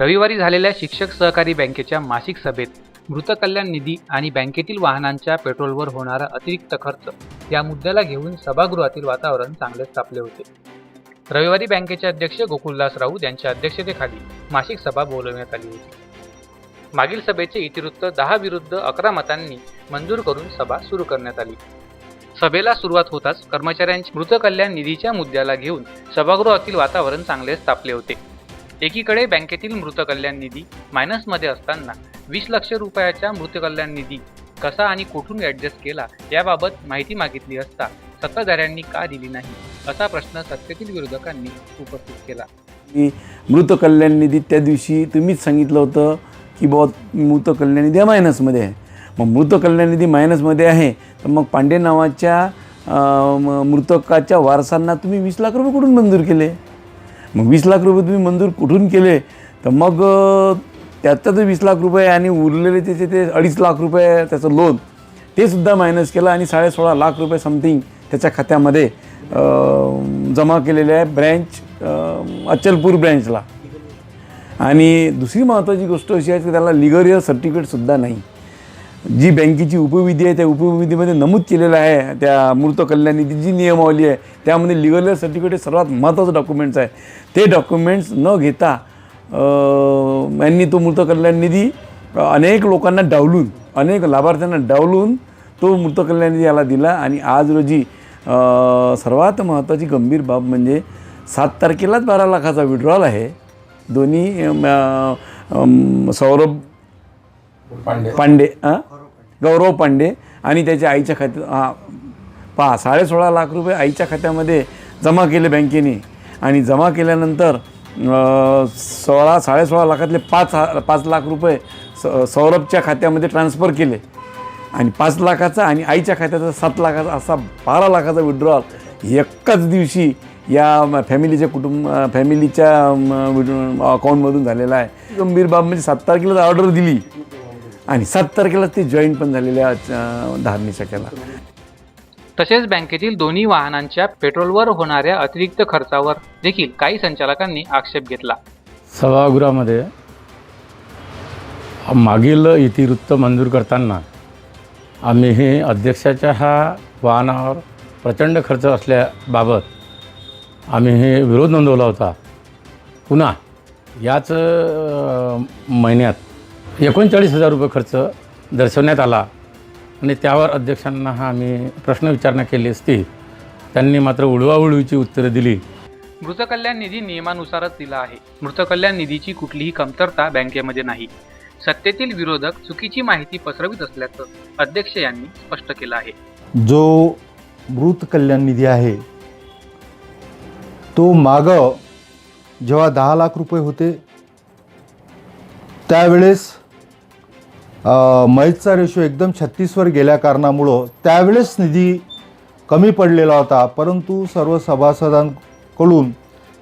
रविवारी झालेल्या शिक्षक सहकारी बँकेच्या मासिक सभेत मृत कल्याण निधी आणि बँकेतील वाहनांच्या पेट्रोलवर होणारा अतिरिक्त खर्च या मुद्द्याला घेऊन सभागृहातील वातावरण चांगलेच तापले होते. रविवारी बँकेचे अध्यक्ष गोकुलदास राऊत यांच्या अध्यक्षतेखाली मासिक सभा बोलवण्यात आली होती. मागील सभेचे इतिवृत्त दहा विरुद्ध अकरा मतांनी मंजूर करून सभा सुरू करण्यात आली. सभेला सुरुवात होताच कर्मचाऱ्यांच्या मृत कल्याण निधीच्या मुद्द्याला घेऊन सभागृहातील वातावरण चांगलेच तापले होते. एकीकडे बँकेतील मृत कल्याण निधी मायनसमध्ये असताना वीस लक्ष रुपयाच्या मृत कल्याण निधी कसा आणि कुठून ॲडजस्ट केला याबाबत माहिती मागितली असता सत्ताधाऱ्यांनी का दिली नाही असा प्रश्न सत्तेतील विरोधकांनी उपस्थित केला. मी मृत कल्याण निधी त्या दिवशी तुम्हीच सांगितलं होतं की बाबा मृत कल्याण निधी मायनसमध्ये आहे. मग मृत कल्याण निधी मायनसमध्ये आहे तर मग पांडे नावाच्या मृतकाच्या वारसांना तुम्ही वीस लाख रुपये कुठून मंजूर केले? मग वीस लाख रुपये तुम्ही मंजूर कुठून केले? तर मग अं, त्याचं ते वीस लाख रुपये आणि उरलेले त्याचे ते अडीच लाख रुपये त्याचं लोन ते सुद्धा मायनस केलं आणि साडेसोळा लाख रुपये समथिंग त्याच्या खात्यामध्ये जमा केलेले आहे ब्रँच अचलपूर ब्रँचला आणि दुसरी महत्त्वाची गोष्ट अशी आहे की त्याला लिगरियल सर्टिफिकेटसुद्धा नाही. जी बँकेची उपविधी आहे त्या उपविधीमध्ये नमूद केलेलं आहे. त्या मूर्त कल्याण निधी जी नियमावली आहे. त्यामध्ये लिगल सर्टिफिकेट हे सर्वात महत्त्वाचं डॉक्युमेंट्स आहे. ते डॉक्युमेंट्स न घेता यांनी तो मूर्त कल्याण निधी अनेक लोकांना डावलून अनेक लाभार्थ्यांना डावलून तो मूर्त कल्याण निधी याला दिला आणि आज रोजी सर्वात महत्त्वाची गंभीर बाब म्हणजे सात तारखेलाच बारा लाखाचा विड्रॉल आहे. दोन्ही सौरभ पांडे. पांडे हां गौरव पांडे. आणि त्याच्या आईच्या खात्यात हां पहा साडेसोळा लाख रुपये आईच्या खात्यामध्ये जमा केले बँकेने. आणि जमा केल्यानंतर सोळा साडेसोळा लाखातले पाच हा पाच लाख रुपये स सौरभच्या खात्यामध्ये ट्रान्स्फर केले. आणि पाच लाखाचा आणि आईच्या खात्याचा सात लाखाचा असा बारा लाखाचा विड्रॉल एकाच दिवशी या फॅमिलीच्या कुटुंब फॅमिलीच्या म- अकाउंटमधून झालेला आहे. गंभीर बाब म्हणजे सात तारखेला ऑर्डर दिली. आणि सात तारखेला ते जॉईन पण झालेल्या अं, धारणीच्या केला तसेच बँकेतील दोन्ही वाहनांच्या पेट्रोलवर होणाऱ्या अतिरिक्त खर्चावर देखील काही संचालकांनी आक्षेप घेतला. सभागृहामध्ये मागील इतिवृत्त मंजूर करताना आम्ही हे अध्यक्षाच्या ह्या वाहनावर प्रचंड खर्च असल्याबाबत आम्ही हे विरोध नोंदवला होता. पुन्हा याच महिन्यात एकोणचाळीस हजार रुपये खर्च दर्शवण्यात आला. आणि त्यावर अध्यक्षांना हा आम्ही प्रश्न विचारणा केली असती. त्यांनी मात्र उडवाउडवीची उत्तरं दिली. मृत कल्याण निधी नियमानुसारच दिला आहे. मृत कल्याण निधीची कुठलीही कमतरता बँकेमध्ये नाही. सत्तेतील विरोधक चुकीची माहिती पसरवित असल्याचं अध्यक्ष यांनी स्पष्ट केलं आहे. जो मृत कल्याण निधी आहे तो मागं जेव्हा दहा लाख रुपये होते त्यावेळेस मैचचा रेशो एकदम छत्तीसवर गेल्या कारणामुळं त्यावेळेस निधी कमी पडलेला होता. परंतु सर्व सभासदांकडून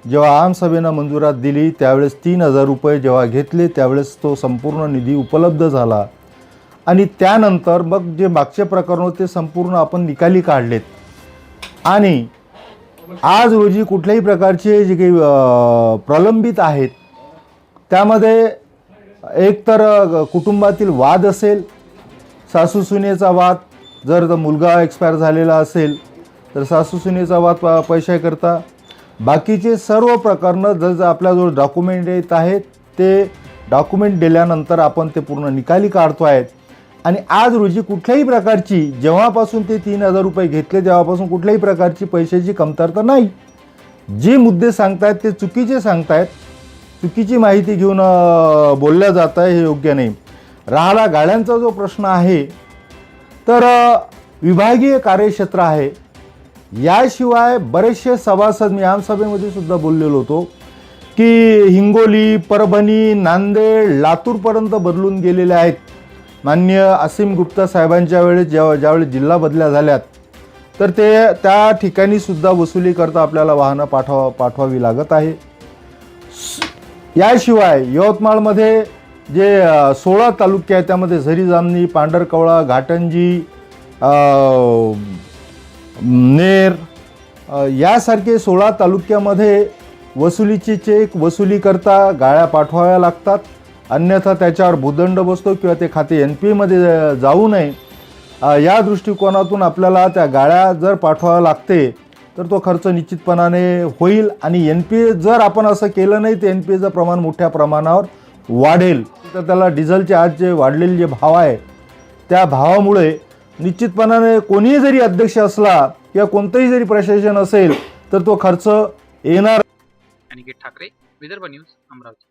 जेव्हा आमसभेनं मंजुरात दिली त्यावेळेस तीन हजार रुपये जेव्हा घेतले त्यावेळेस तो संपूर्ण निधी उपलब्ध झाला. आणि त्यानंतर मग जे मागचे प्रकरण होते संपूर्ण आपण निकाली काढलेत. आणि आज रोजी कुठल्याही प्रकारचे जे काही प्रलंबित आहेत त्यामध्ये एक तर कुटुंबातील वाद असेल सासू सुनेचा वाद जर मुलगा एक्सपायर झालेला असेल तर सासू सुनेचा वाद प- पैशाकरता बाकीचे सर्व प्रकरणं जर जर आपल्याजवळ डॉक्युमेंट येत आहेत ते डॉक्युमेंट दिल्यानंतर आपण ते पूर्ण निकाली काढतो आहेत. आणि आज रोजी कुठल्याही प्रकारची जेव्हापासून ते तीन हजार रुपये घेतले तेव्हापासून कुठल्याही प्रकारची पैशाची कमतरता नाही. जे मुद्दे सांगतायत ते चुकीचे सांगतायत. चुकीची माहिती घेऊन बोलल्या जात आहे हे योग्य नाही. राहिला गाड्यांचा जो प्रश्न आहे तर विभागीय कार्यक्षेत्र आहे. याशिवाय बरेचसे सभासद मी आमसभेमध्ये सुद्धा बोललेलो होतो की हिंगोली परभणी नांदेड लातूरपर्यंत बदलून गेलेले आहेत. मान्य असीम गुप्ता साहेबांच्या वेळेस जेव्हा ज्यावेळेस जिल्हा बदल्या झाल्यात तर ते त्या ठिकाणी सुद्धा वसुली करता आपल्याला वाहनं पाठवा पाठवावी लागत आहे. स- याशिवाय यवतमाळमध्ये जे सोळा तालुके आहेत त्यामध्ये झरी जामणी पांढरकवळा घाटंजी नेर यासारखे सोळा तालुक्यामध्ये वसुलीचे चेक वसुलीकरता गाळ्या पाठवाव्या लागतात. अन्यथा त्याच्यावर भूदंड बसतो किंवा ते खाते एन पी एमध्ये जाऊ नये. या दृष्टिकोनातून आपल्याला त्या गाळ्या जर पाठवाव्या लागते तर तो खर्च निश्चितपणाने होईल आणि एन पी जर आपण असं केलं नाही तर एन पी एचं प्रमाण मोठ्या प्रमाणावर वाढेल. तर त्याला डिझेलचे आज जे वाढलेले जे भाव आहे त्या भावामुळे निश्चितपणाने कोणीही जरी अध्यक्ष असला किंवा कोणतंही जरी प्रशासन असेल तर तो खर्च येणार. अनिकेत ठाकरे विदर्भ न्यूज अमरावती.